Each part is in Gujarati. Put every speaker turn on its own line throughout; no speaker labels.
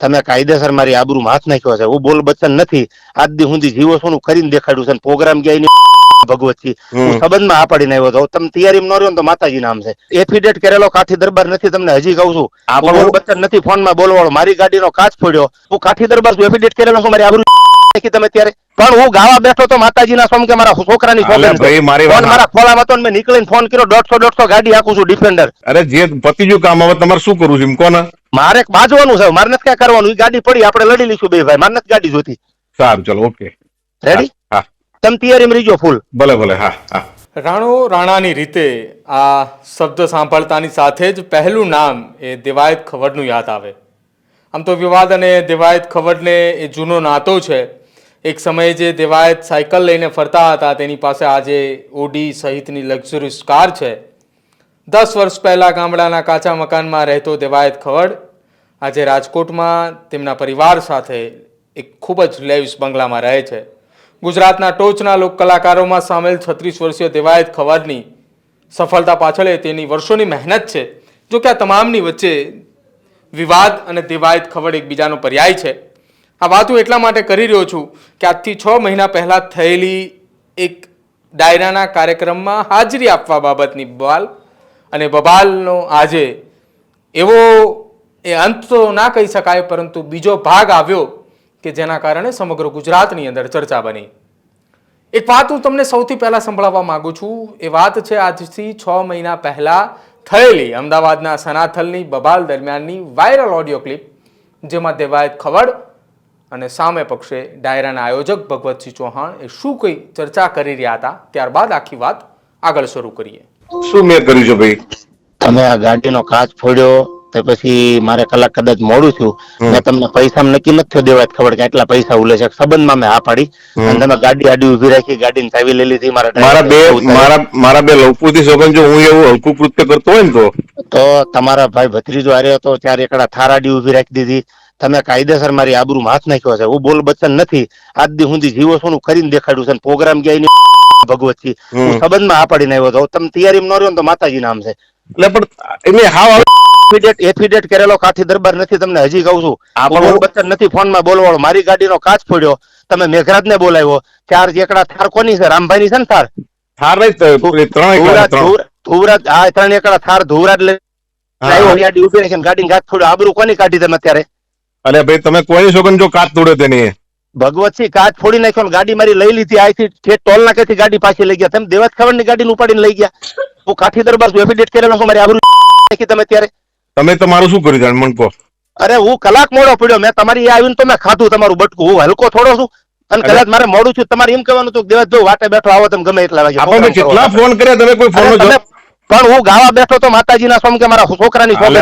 તમે કાયદેસર મારી આબરૂ હાથ નાખ્યો છે. હું બોલ બચન નથી. આજ દી સુધી જીવો છું કરીને દેખાડ્યું છે પ્રોગ્રામ ગયા એની ભગવતજી હું. સંબંધમાં આ પાડીને આવ્યો હતો તમે તૈયારી ન રહ્યો ને તો માતાજી નામ છે. એફિડેટ કરેલો કાઠી દરબાર નથી તમને હજી કહું છું.
આ
બોલ બચ્ચન નથી ફોનમાં બોલવાળો. મારી ગાડીનો કાચ ફોડ્યો. હું કાઠી દરબાર છું. એફિડેટ કરેલો છું. મારી આબરૂ નાખી તમે ત્યારે. પણ હું ગાવા બેઠો તો માતાજીના સ્વામી કે મારા છોકરાની
અલે
સોગંદ છે.
ભાઈ મારી
ફોન મારા ખોલામાં હતો મેં નીકળીને ફોન કર્યો દોઢસો દોઢસો ગાડી હાકું છું ડિફેન્ડર
અરે જે પતિજુ કામ હવે તમારે શું કરવું છે? એમ કોને?
મારે બાજવાનું છે મારે નથી ક્યાં કરવાનું. ગાડી પડી આપણે લડી લઈશું બે ભાઈ. મારે નથી ગાડી જોતી
સારું ચલો ઓકે.
રેડી
હા
તમે તૈયારીમાં રહીજો ફૂલ
ભલે ભલે હા હા.
રાણો રાણાની રીતે આ શબ્દ સાંભળતાની સાથે જ પહેલું નામ એ દેવાયત ખવડનું યાદ આવે. આમ તો વિવાદ અને દેવાયત ખવડને એ જૂનો નાતો છે. એક સમયે જે દેવાયત સાયકલ લઈને ફરતા હતા, તેની પાસે આજે ઓડી સહિતની લક્ઝરીસ કાર છે. દસ વર્ષ પહેલાં ગામડાના કાચા મકાનમાં રહેતો દેવાયત ખવડ આજે રાજકોટમાં તેમના પરિવાર સાથે એક ખૂબ જ લેવિશ બંગલામાં રહે છે. ગુજરાતના ટોચના લોક કલાકારોમાં સામેલ છત્રીસ વર્ષીય દેવાયત ખવડની સફળતા પાછળ તેની વર્ષોની મહેનત છે. જો કે આ તમામની વચ્ચે વિવાદ અને દેવાયત ખવડ એકબીજાનો પર્યાય છે. આ વાત હું એટલા માટે કરી રહ્યો છું કે આજથી છ મહિના પહેલાં થયેલી એક ડાયરાના કાર્યક્રમમાં હાજરી આપવા બાબતની બવાલ અને બબાલનો આજે એવો એ અંત તો ના કહી શકાય, પરંતુ બીજો ભાગ આવ્યો કે જેના કારણે સમગ્ર ગુજરાતની અંદર ચર્ચા બની. એક વાત હું તમને સૌથી પહેલાં સંભળાવવા માગું છું. એ વાત છે આજથી છ મહિના પહેલાં થયેલી અમદાવાદના સનાથલની બબાલ દરમિયાનની વાયરલ ઓડિયો ક્લિપ, જેમાં દેવાયત ખવડ અને સામે પક્ષે ડાયરાના આયોજક ભગવતસિંહ ચૌહાણ એ શું કઈ ચર્ચા કરી રહ્યા હતા? ત્યારબાદ આખી વાત આગળ શરૂ કરીએ.
શું મેં કર્યું છે ભાઈ?
તમે આ ગાડીનો કાચ ફોડ્યો તો પછી મારે કલાક કદાચ મોડું થયું.
હમ.
મેં તમને પૈસા નક્કી નથી થયો દેવાય ખબર કે આટલા પૈસા ઉલે છે. સંબંધમાં મેં હા પાડી. અને તમે ગાડી આડી ઊભી રાખી ગાડીની ચાવી લઈ લીધી મારા
મારા બે મારા મારા બે લવપુરથી સોગન જો હું એવું હલકું કૃત્ય કરતો હોય ને તો?
તો તમારા ભાઈ ભત્રીજો આર્યો હતો ત્યારે એકડા થાર આડી ઊભી રાખી દીધી. તમે કાયદેસર મારી આબરૂ હાથ નાખ્યો છે. હું બોલ બચ્ચન નથી. આજ દી સુધી જીવો છું ને કરીને દેખાડ્યું છે પ્રોગ્રામ ગયા એની ભગવતજી
હમ.
હું સંબંધમાં આ પાડીને આવ્યો હતો તમે તૈયારી ન રહ્યો તો માતાજી નામ છે.
એટલે પણ એમને હાવ
એફિડેટ એફિડેટ કરેલો કાઠી દરબાર નથી તમને હજી કહું છું. બોલ બચ્ચન નથી ફોનમાં બોલવાળો. મારી ગાડીનો કાચ ફોડ્યો. તમે મેઘરાજ ને બોલાવ્યો. ચાર એકડા થાર કોની છે? રામભાઈની છે ને થાર?
થાર નહીં ત્રણ
ધુવરાજ- હા ત્રણ એકડા થાર ધુવરાજ લઈ. ગાડી ઊભી રાખીને ગાડીને કાચ ફોડ્યો. આબરૂ કોની કાઢી તમે અત્યારે?
અરે ભાઈ તમે કોઈ સોગન જો કાચ તોડે તેની.
ભગવતસિંહ કાચ ફોડી નાખ્યો ગાડી મારી લઈ લીધી આથી ઠેઠ ટોલ નાકેથી ગાડી પાછી લઈ ગયા. તમે દેવાજ ખબર ગાડી ઉપાડીને લઈ ગયા. હું કાઠી દરબાર એફિડેટ કરેલો છું મારી આબરૂ તમે ત્યારે.
તમે તમારું શું કર્યું જાણ મન કહો.
અરે હું કલાક મોડો પડ્યો મેં તમારી આવીને તો મેં ખાધું તમારું બટકું. હું હલકો થોડો છું અને. કદાચ મારે મોડું છું તમારે એમ કહેવાનું હતું કે દેવાજ જો વાટે બેઠો આવો તમે ગમે એટલા વાગે
કેટલા ફોન કર્યા તમે કોઈ ફોન
પણ હું ગાવા બેઠો તો માતાજીના સ્વામી કે મારા છોકરાની ફોન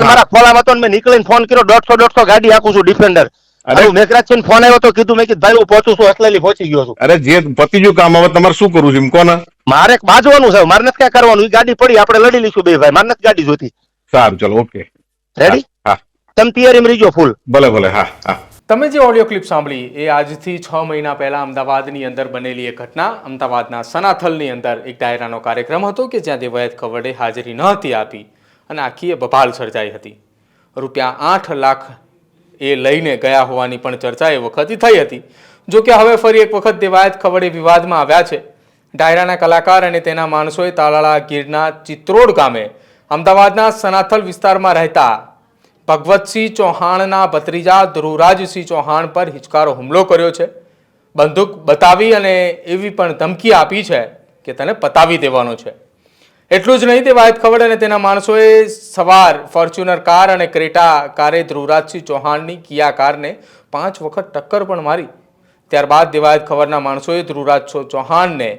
મારા ખોલામાં હતો મેં નીકળીને ફોન કર્યો દોઢસો દોઢસો ગાડી આખું છું ડિફેન્ડર
અરે.
અરે મેઘરાજ છે ફોન આવ્યો તો કીધું મેં કીધું ભાઈ હું પહોંચું છું અસલેલી પહોંચી ગયો છું.
અરે જે પતિજુ કામ હવે તમારે શું કરવું છે? એમ કોને?
મારે બાજવાનું છે મારે નથી ક્યાં કરવાનું ગાડી પડી આપણે લડી લઈશું બે ભાઈ મારે નથી ગાડી જોતી
સારું ચલો ઓકે
રેડી
હા
તમે તૈયારીમાં રહીજો ફૂલ
ભલે ભલે હા હા.
તમે જે ઓડિયો ક્લિપ સાંભળી, એ આજથી છ મહિના પહેલા અમદાવાદની અંદર બનેલી એક ઘટના. અમદાવાદના સનાથલની અંદર એક ડાયરાનો કાર્યક્રમ હતો કે જ્યાં દેવાયત ખવડે હાજરી ન હતી આપી અને આખી એ બબાલ સર્જાઈ હતી. રૂપિયા આઠ લાખ એ લઈને ગયા હોવાની પણ ચર્ચા એ વખતે થઈ હતી. જો કે હવે ફરી એક વખત દેવાયત ખવડે વિવાદમાં આવ્યા છે. ડાયરાના કલાકાર અને તેના માણસોએ તાલાળા ગીરના ચિત્રોડ ગામે અમદાવાદના સનાથલ વિસ્તારમાં રહેતા ભગવતસિંહ ચૌહાણના ભત્રીજા ધ્રુવરાજસિંહ ચૌહાણ પર હિચકારો હુમલો કર્યો છે. બંદૂક બતાવી અને એવી પણ ધમકી આપી છે કે તને પતાવી દેવાનો છે. એટલું જ નહીં તે વાયદ ખવડ અને તેના માણસોએ સવાર, ફોર્ચ્યુનર કાર અને ક્રેટા કારે ધ્રુવરાજસિંહ ચૌહાણની કિયા કારને પાંચ વખત ટક્કર પણ મારી. ત્યારબાદ દેવાયત ખબરના માણસોએ ધ્રુવરાજ ચૌહાણને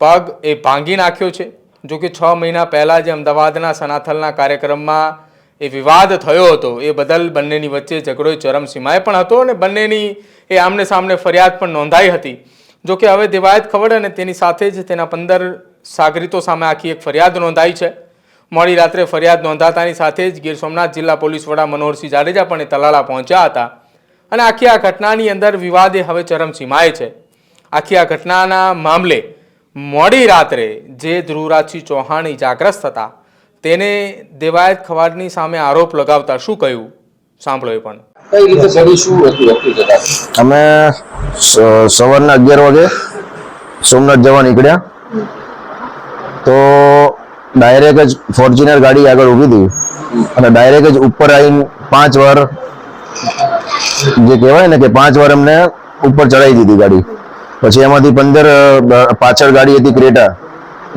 પગ એ ભાંગી નાખ્યો છે. જો કે છ મહિના પહેલાં જે અમદાવાદના સનાથલના કાર્યક્રમમાં એ વિવાદ થયો હતો. એ બદલ બંનેની વચ્ચે ઝઘડો ચરમસીમાએ પણ હતો અને બંનેની એ આમને સામને ફરિયાદ પણ નોંધાઈ હતી. જો કે હવે દેવાયત ખવડ અને તેની સાથે જ તેના પંદર સાગરીતો સામે આખી એક ફરિયાદ નોંધાઈ છે. મોડી રાત્રે ફરિયાદ નોંધાતાની સાથે જ ગીર સોમનાથ જિલ્લા પોલીસ વડા મનોહરસિંહ જાડેજા પણ એ તલાળા પહોંચ્યા હતા. અને આખી આ ઘટનાની અંદર વિવાદ એ હવે ચરમસીમાએ છે. આખી આ ઘટનાના મામલે મોડી રાત્રે જે ધ્રુવરાજસિંહ ચૌહાણ ઇજાગ્રસ્ત હતા તેને દેવાયત ખવાડની સામે આરોપ લગાવતા શું કહ્યું? સાંભળો એ પણ.
કઈ રીતે બની શું હતું?
અમે સવારના અગિયાર વાગે સોમનાથ જવા નીકળ્યા. તો ડાયરેક્ટ જ ફોર્ચ્યુનર ગાડી આગળ ઊભી હતી. અને ડાયરેક્ટ જ ઉપર આવીને પાંચ વાર જે કહેવાય ને કે પાંચ વાર અમને ઉપર ચડાવી દીધી ગાડી. પછી એમાંથી પંદર પાછળ ગાડી હતી ક્રેટા.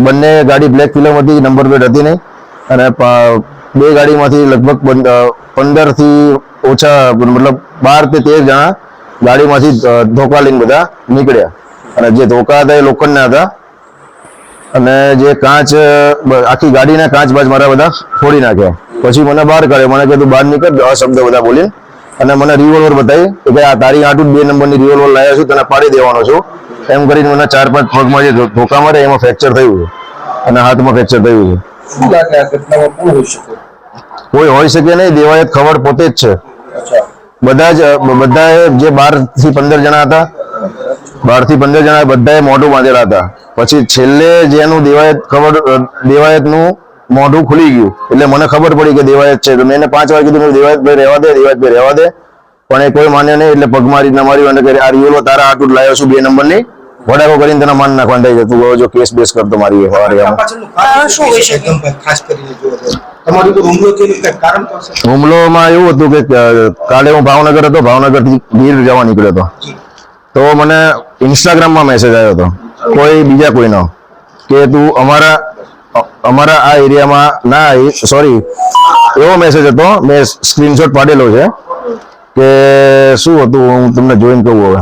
બંને ગાડી બ્લેક ફિલ્મ હતી નંબર પ્લેટ હતી નહીં. અને બે ગાડીમાંથી લગભગ પંદરથી ઓછા, મતલબ બાર કે તેર જણા ગાડીમાંથી ધોકા લઈને બધા નીકળ્યા. અને જે ધોકા હતા એ લોખંડના હતા. અને જે કાચ આખી ગાડીના કાચ બાજ મારા બધા ફોડી નાખ્યા. પછી મને બહાર કરે મને કીધું, બહાર નીકળ. શબ્દ બધા બોલી અને મને રિવોલ્વર બતાવી કે ભાઈ, આ તારી આટું બે નંબરની રિવોલ્વર લાવ્યા છું. તને પાડી દેવાનો છું. એમ કરીને મને ચાર પાંચ પગમાં જે ધોકા મારે એમાં ફ્રેક્ચર થયું. છે અને હાથમાં ફ્રેક્ચર થયું. છે
શું લાગે આ ઘટનામાં કોણ હોઈ શકે?
કોઈ હોઈ શકે નહીં દેવાયત ખબર પોતે જ છે. બધા જ બધા જે બારથી પંદર જણા હતા બારથી પંદર જણા બધાએ મોઢું બાંધેલા હતા. પછી છેલ્લે જેનું દેવાયત ખબર દેવાયતનું મોઢું ખુલી ગયું. એટલે મને ખબર પડી કે દેવાયત છે. તો મેં પાંચ વાર કીધું દેવાયત ભાઈ રહેવા દે દેવાયત ભાઈ રહેવા દે. પણ એ કોઈ માન્યો નહીં એટલે પગ મારી ના મારી અને આ રિયોલો તારા આટલું લાવ્યો છું બે નંબરની. વડાકો કરીને તેના માન નાખવાનું થઈ જતું હોય જો કેસ બેસ કરતો મારી સવારે
શું હોય છે એકદમ ખાસ કરીને હશે
હુમલોમાં એવું હતું કે કાલે હું ભાવનગર હતો ભાવનગરથી ગીર જવા નીકળ્યો હતો. તો મને ઇન્સ્ટાગ્રામમાં મેસેજ આવ્યો હતો. કોઈ બીજા કોઈનો કે તું અમારા અમારા આ એરિયામાં ના સોરી એવો મેસેજ હતો મેં સ્ક્રીનશોટ પાડેલો છે કે શું હતું હું તમને જોઈને કહું હવે.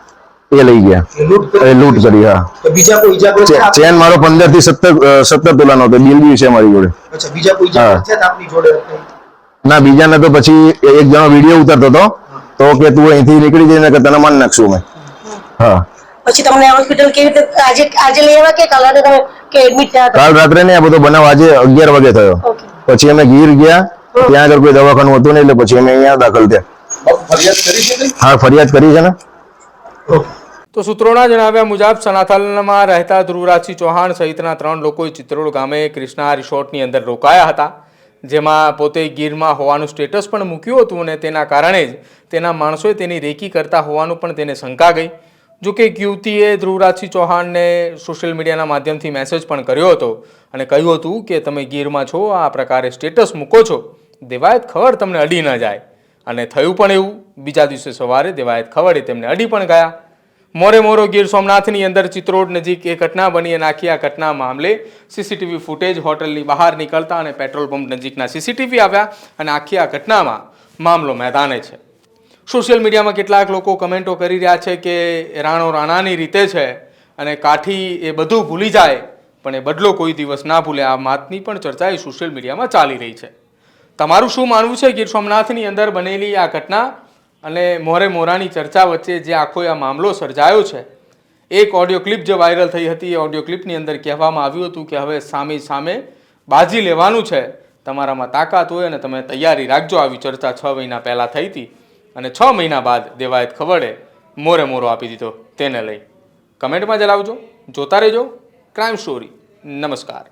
એ લઈ ગયા
લૂંટ કરી
એ લૂંટ કરી હા
તો બીજા કોઈ ઈજાગ્રસ્ત
ચે-
થયા?
ચેન મારો પંદરથી સત્તર સત્તર તોલાનો હતો બિલ બી છે મારી જોડે
અચ્છા બીજા કોઈ ઈજાગ્રસ્ત થયા હતા આપની જોડે
ના બીજાને તો પછી એ- એક જણો વીડિયો ઉતારતો હતો તો કે તું અહીંથી નીકળી જઈને કે તને માન નાખશું મેં. હા
પછી તમને હોસ્પિટલ કેવી રીતે આજે આજે લઈ આવ્યા કે કાલ? રાતે તમે કે એડમિટ થયા હતા?
કાલ રાત્રે ને આ બધો બનાવ આજે અગિયાર વાગે થયો.
ઓકે.
પછી અમે ગીર ગયા ત્યાં આગળ કોઈ દવાખાનું હતું નહીં એટલે પછી અમે અહીંયા દાખલ થયા.
બાપુ ફરિયાદ કરી છે કઈ?
હા ફરિયાદ કરી છે ને.
તો સૂત્રોના જણાવ્યા મુજબ સનાથલમાં રહેતા ધ્રુવરાજસિંહ ચૌહાણ સહિતના ત્રણ લોકોએ ચિત્રોડ ગામે ક્રિષ્ના રિસોર્ટની અંદર રોકાયા હતા. જેમાં પોતે ગીરમાં હોવાનું સ્ટેટસ પણ મૂક્યું હતું અને તેના કારણે જ તેના માણસોએ તેની રેકી કરતા હોવાનું પણ તેને શંકા ગઈ. જો કે એક યુવતીએ ધ્રુવરાજસિંહ ચૌહાણને સોશિયલ મીડિયાના માધ્યમથી મેસેજ પણ કર્યો હતો અને કહ્યું હતું કે, તમે ગીરમાં છો, આ પ્રકારે સ્ટેટસ મૂકો છો. દેવાયત ખબર તમને અડી ન જાય. અને થયું પણ એવું. બીજા દિવસે સવારે દેવાયત ખવડે તેમને અડી પણ ગયા. મોરે મોરો ગીર સોમનાથની અંદર ચિત્રોડ નજીક એ ઘટના બની અને આખી આ ઘટના મામલે સીસીટીવી ફૂટેજ હોટલની બહાર નીકળતા અને પેટ્રોલ પંપ નજીકના સીસીટીવી આવ્યા અને આખી આ ઘટનામાં મામલો મેદાને છે. સોશિયલ મીડિયામાં કેટલાક લોકો કમેન્ટો કરી રહ્યા છે કે રાણો રાણાની રીતે છે અને કાઠી એ બધું ભૂલી જાય, પણ એ બદલો કોઈ દિવસ ના ભૂલે. આ વાતની પણ ચર્ચા એ સોશિયલ મીડિયામાં ચાલી રહી છે. તમારું શું માનવું છે? ગીર સોમનાથની અંદર બનેલી આ ઘટના અને મોરે મોરાની ચર્ચા વચ્ચે જે આખો આ મામલો સર્જાયો છે, એક ઓડિયો ક્લિપ જે વાયરલ થઈ હતી, એ ઓડિયો ક્લિપની અંદર કહેવામાં આવ્યું હતું કે હવે સામે સામે બાજી લેવાનું છે, તમારામાં તાકાત હોય અને તમે તૈયારી રાખજો. આવી ચર્ચા છ મહિના પહેલાં થઈ હતી અને છ મહિના બાદ દેવાયત ખવડે મોરે મોરો આપી દીધો તેને લઈ. કમેન્ટમાં જણાવજો, જોતા રહેજો. ક્રાઇમ સ્ટોરી નમસ્કાર.